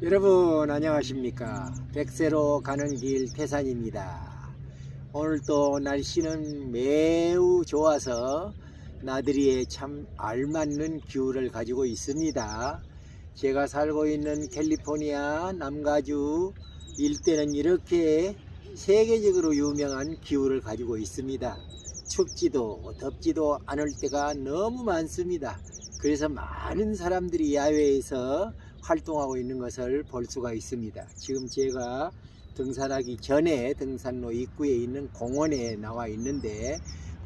여러분 안녕하십니까? 백세로 가는 길 태산입니다. 오늘 또 날씨는 매우 좋아서 나들이에 참 알맞는 기후를 가지고 있습니다. 제가 살고 있는 캘리포니아 남가주 일대는 이렇게 세계적으로 유명한 기후를 가지고 있습니다. 춥지도 덥지도 않을 때가 너무 많습니다. 그래서 많은 사람들이 야외에서 활동하고 있는 것을 볼 수가 있습니다. 지금 제가 등산하기 전에 등산로 입구에 있는 공원에 나와 있는데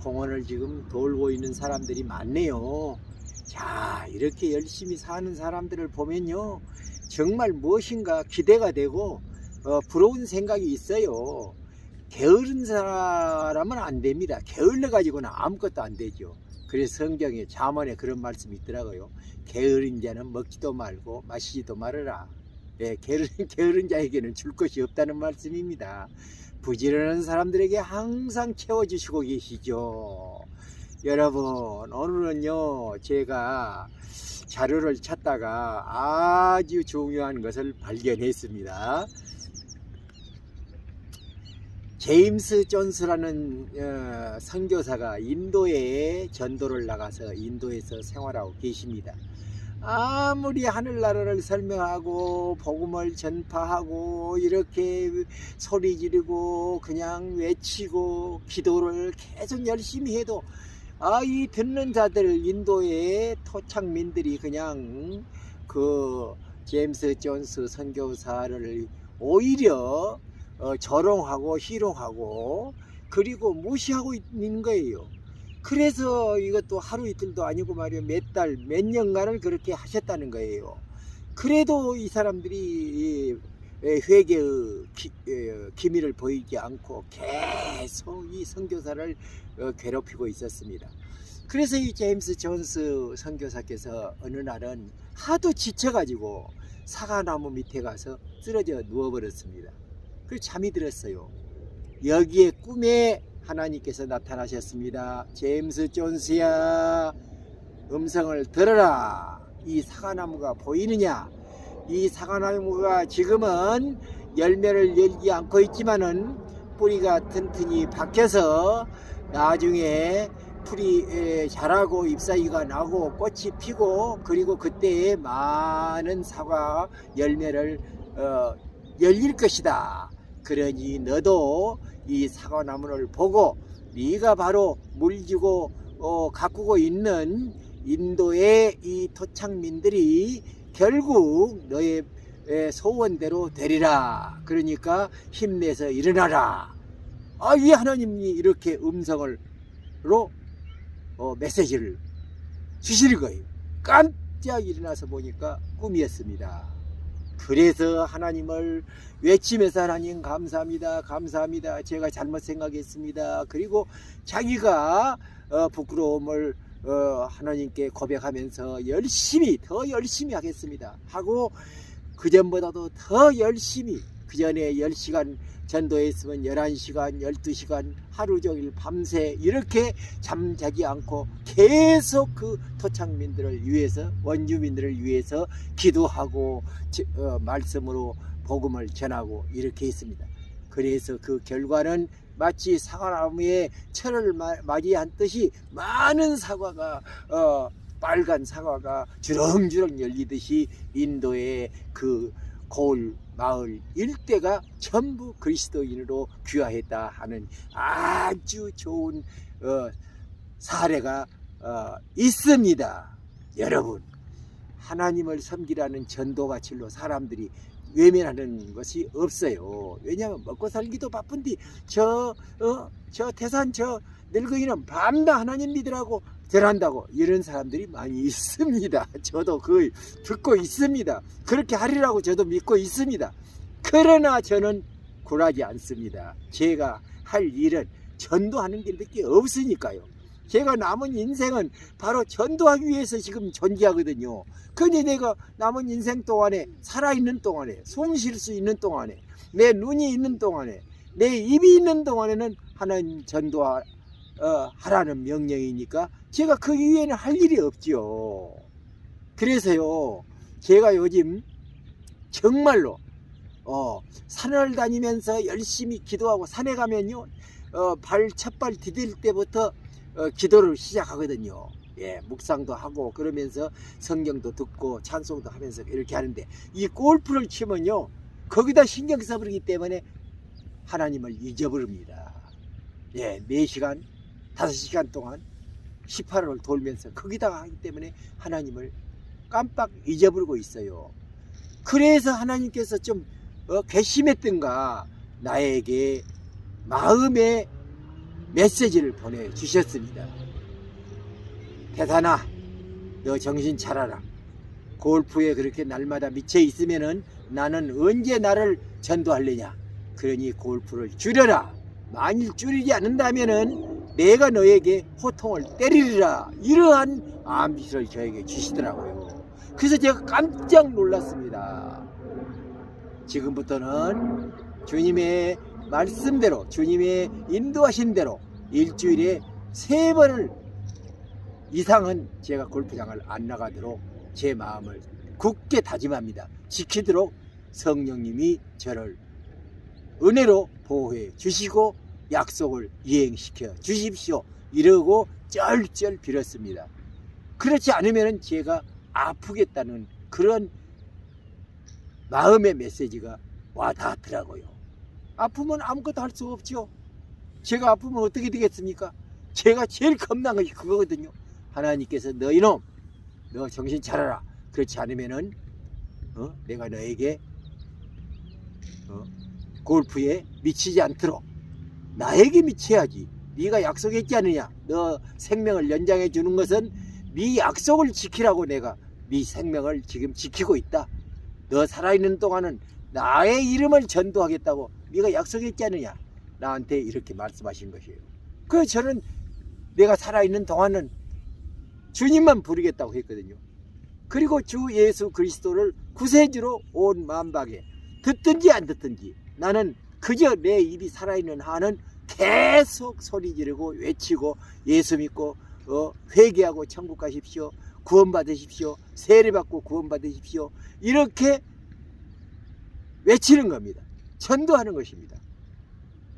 공원을 지금 돌고 있는 사람들이 많네요. 자, 이렇게 열심히 사는 사람들을 보면요. 정말 무엇인가 기대가 되고 어, 부러운 생각이 있어요. 게으른 사람은 안 됩니다. 게을러 가지고는 아무것도 안 되죠. 그래서 성경에 잠언에 그런 말씀이 있더라고요. 게으른 자는 먹지도 말고 마시지도 말아라. 예, 게으른, 게으른 자에게는 줄 것이 없다는 말씀입니다. 부지런한 사람들에게 항상 채워주시고 계시죠. 여러분, 오늘은요, 제가 자료를 찾다가 아주 중요한 것을 발견했습니다. 제임스 존스라는 어, 선교사가 인도에 전도를 나가서 인도에서 생활하고 계십니다. 아무리 하늘나라를 설명하고 복음을 전파하고 이렇게 소리 지르고 그냥 외치고 기도를 계속 열심히 해도 아 이 듣는 자들 인도의 토착민들이 그냥 그 제임스 존스 선교사를 오히려 어, 조롱하고 희롱하고 그리고 무시하고 있는 거예요. 그래서 이것도 하루 이틀도 아니고 말이에요. 몇 달, 몇 년간을 그렇게 하셨다는 거예요. 그래도 이 사람들이 이 회개의 기미를 보이지 않고 계속 이 선교사를 어, 괴롭히고 있었습니다. 그래서 이 제임스 존스 선교사께서 어느 날은 하도 지쳐가지고 사과나무 밑에 가서 쓰러져 누워버렸습니다. 그 잠이 들었어요. 여기에 꿈에 하나님께서 나타나셨습니다. 제임스 존스야, 음성을 들어라. 이 사과나무가 보이느냐? 이 사과나무가 지금은 열매를 열지 않고 있지만은 뿌리가 튼튼히 박혀서 나중에 풀이 에, 자라고 잎사귀가 나고 꽃이 피고 그리고 그때에 많은 사과 열매를 어, 열릴 것이다. 그러니 너도 이 사과나무를 보고 네가 바로 물지고 어, 가꾸고 있는 인도의 이 토착민들이 결국 너의 에, 소원대로 되리라. 그러니까 힘내서 일어나라. 아, 이 하나님이 이렇게 음성을로 어, 메시지를 주시는 거예요. 깜짝 일어나서 보니까 꿈이었습니다. 그래서 하나님을 외치면서 하나님 감사합니다. 감사합니다. 제가 잘못 생각했습니다. 그리고 자기가 어, 부끄러움을 어, 하나님께 고백하면서 열심히 더 열심히 하겠습니다. 하고 그전보다도 더 열심히 그 전에 10시간 전도했으면 11시간, 12시간 하루 종일 밤새 이렇게 잠자지 않고 계속 그 토착민들을 위해서 원주민들을 위해서 기도하고 지- 어, 말씀으로 복음을 전하고 이렇게 했습니다. 그래서 그 결과는 마치 사과나무에 철을 마- 맞이한 듯이 많은 사과가 어, 빨간 사과가 주렁주렁 열리듯이 인도의 그 고을 마을 일대가 전부 그리스도인으로 귀화했다 하는 아주 좋은 어, 사례가 어, 있습니다. 여러분 하나님을 섬기라는 전도가 진로 사람들이 외면하는 것이 없어요. 왜냐하면 먹고 살기도 바쁜데 저, 어, 저 태산 저 늙은이는 밤다 하나님 믿으라고 절한다고 이런 사람들이 많이 있습니다. 저도 그 듣고 있습니다. 그렇게 하리라고 저도 믿고 있습니다. 그러나 저는 굴하지 않습니다. 제가 할 일은 전도하는 길밖에 없으니까요. 제가 남은 인생은 바로 전도하기 위해서 지금 존재하거든요. 근데 내가 남은 인생 동안에 살아있는 동안에 숨 쉴 수 있는 동안에 내 눈이 있는 동안에 내 입이 있는 동안에는 하나님 전도하 어, 명령이니까 제가 그 이외에는 할 일이 없지요. 그래서요 제가 요즘 정말로 어, 산을 다니면서 열심히 기도하고 산에 가면요 어, 발 첫발 디딜 때부터 어, 기도를 시작하거든요. 예, 묵상도 하고 그러면서 성경도 듣고 찬송도 하면서 이렇게 하는데 이 골프를 치면요 거기다 신경 써버리기 때문에 하나님을 잊어버립니다. 예, 4시간, 5시간 동안 18호를 돌면서 거기다가 하기 때문에 하나님을 깜빡 잊어버리고 있어요. 그래서 하나님께서 좀 어, 괘씸했던가 나에게 마음의 메시지를 보내주셨습니다. 대단아, 너 정신 차려라. 골프에 그렇게 날마다 미쳐 있으면은 나는 언제 나를 전도하려냐? 그러니 골프를 줄여라. 만일 줄이지 않는다면은 내가 너에게 호통을 때리리라. 이러한 암시를 저에게 주시더라고요. 그래서 제가 깜짝 놀랐습니다. 지금부터는 주님의 말씀대로, 주님의 인도하신 대로 일주일에 세 번을 이상은 제가 골프장을 안 나가도록 제 마음을 굳게 다짐합니다. 지키도록 성령님이 저를 은혜로 보호해 주시고 약속을 이행시켜 주십시오. 이러고 쩔쩔 빌었습니다. 그렇지 않으면 제가 아프겠다는 그런 마음의 메시지가 와닿더라고요. 아프면 아무것도 할 수 없죠. 제가 아프면 어떻게 되겠습니까? 제가 제일 겁난 것이 그거거든요. 하나님께서 너희놈, 너 정신 차려라. 그렇지 않으면은 어? 내가 너에게 어? 골프에 미치지 않도록 나에게 미쳐야지. 네가 약속했지 않느냐? 너 생명을 연장해 주는 것은 네 약속을 지키라고 내가 네 생명을 지금 지키고 있다. 너 살아있는 동안은 나의 이름을 전도하겠다고 네가 약속했지 않느냐? 나한테 이렇게 말씀하신 것이에요. 그 저는 내가 살아있는 동안은 주님만 부르겠다고 했거든요. 그리고 주 예수 그리스도를 구세주로 온 만박에 듣든지 안 듣든지 나는 그저 내 입이 살아있는 한은 계속 소리 지르고 외치고 예수 믿고 어, 회개하고 천국 가십시오. 구원 받으십시오. 세례 받고 구원 받으십시오. 이렇게 외치는 겁니다. 전도하는 것입니다.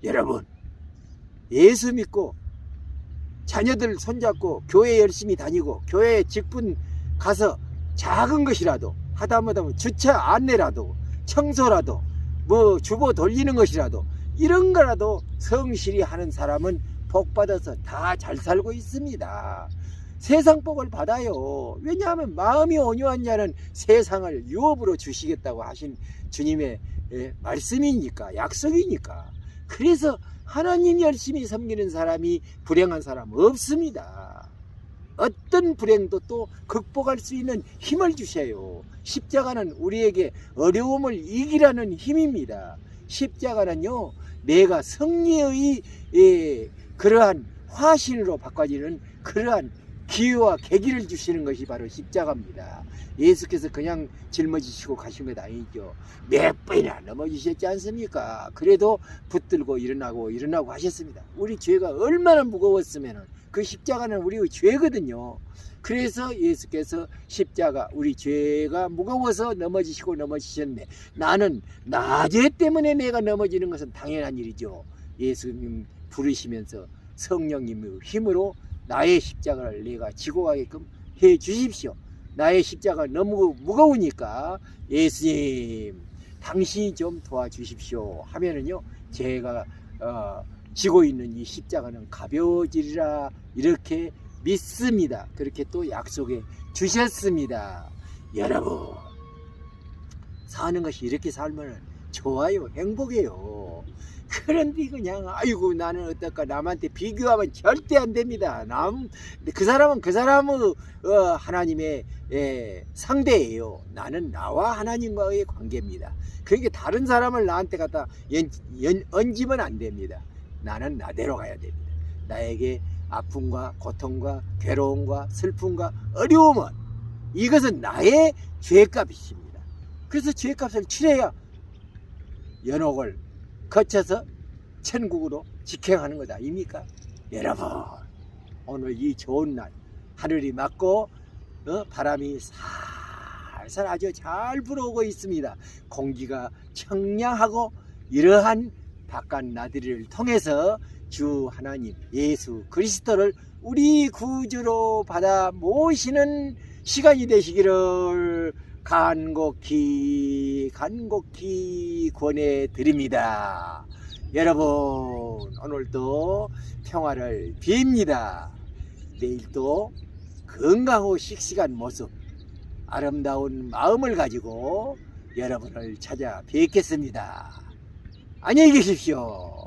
여러분, 예수 믿고 자녀들 손잡고 교회 열심히 다니고 교회 직분 가서 작은 것이라도 하다못하면 주차 안내라도 청소라도 뭐 주보 돌리는 것이라도 이런 거라도 성실히 하는 사람은 복 받아서 다 잘 살고 있습니다. 세상 복을 받아요. 왜냐하면 마음이 온유한 자는 세상을 유업으로 주시겠다고 하신 주님의 예, 말씀이니까 약속이니까. 그래서 하나님 열심히 섬기는 사람이 불행한 사람 없습니다. 어떤 불행도 또 극복할 수 있는 힘을 주셔요. 십자가는 우리에게 어려움을 이기라는 힘입니다. 십자가는요, 내가 승리의 예, 그러한 화신으로 바꿔지는 그러한 기회와 계기를 주시는 것이 바로 십자가입니다. 예수께서 그냥 짊어지시고 가신 것 아니죠. 몇 번이나 넘어지셨지 않습니까? 그래도 붙들고 일어나고 일어나고 하셨습니다. 우리 죄가 얼마나 무거웠으면 그 십자가는 우리의 죄거든요. 그래서 예수께서 십자가 우리 죄가 무거워서 넘어지시고 넘어지셨네. 나는 나죄 때문에 내가 넘어지는 것은 당연한 일이죠. 예수님 부르시면서 성령님의 힘으로 나의 십자가를 내가 지고 가게끔 해 주십시오. 나의 십자가 너무 무거우니까 예수님 당신이 좀 도와주십시오 하면은요 제가 어, 지고 있는 이 십자가는 가벼워지리라 이렇게 믿습니다. 그렇게 또 약속해 주셨습니다. 여러분 사는 것이 이렇게 살면 좋아요 행복해요. 그런데 그냥 아이고 나는 어떨까 남한테 비교하면 절대 안 됩니다. 남 그 사람은 그 사람의 어, 하나님의 예, 상대예요. 나는 나와 하나님과의 관계입니다. 그러니까 다른 사람을 나한테 갖다 연, 연, 얹으면 안 됩니다. 나는 나대로 가야 됩니다. 나에게 아픔과 고통과 괴로움과 슬픔과 어려움은 이것은 나의 죄값이십니다. 그래서 죄값을 치러야 연옥을 거쳐서 천국으로 직행하는 것 아닙니까? 여러분 오늘 이 좋은 날 하늘이 맑고 어, 바람이 살살 아주 잘 불어오고 있습니다. 공기가 청량하고 이러한 바깥 나들이를 통해서 주 하나님 예수 그리스도를 우리 구주로 받아 모시는 시간이 되시기를 간곡히 간곡히 권해 드립니다. 여러분 오늘도 평화를 빕니다. 내일도 건강하고 씩씩한 모습, 아름다운 마음을 가지고 여러분을 찾아뵙겠습니다. 안녕히 계십시오.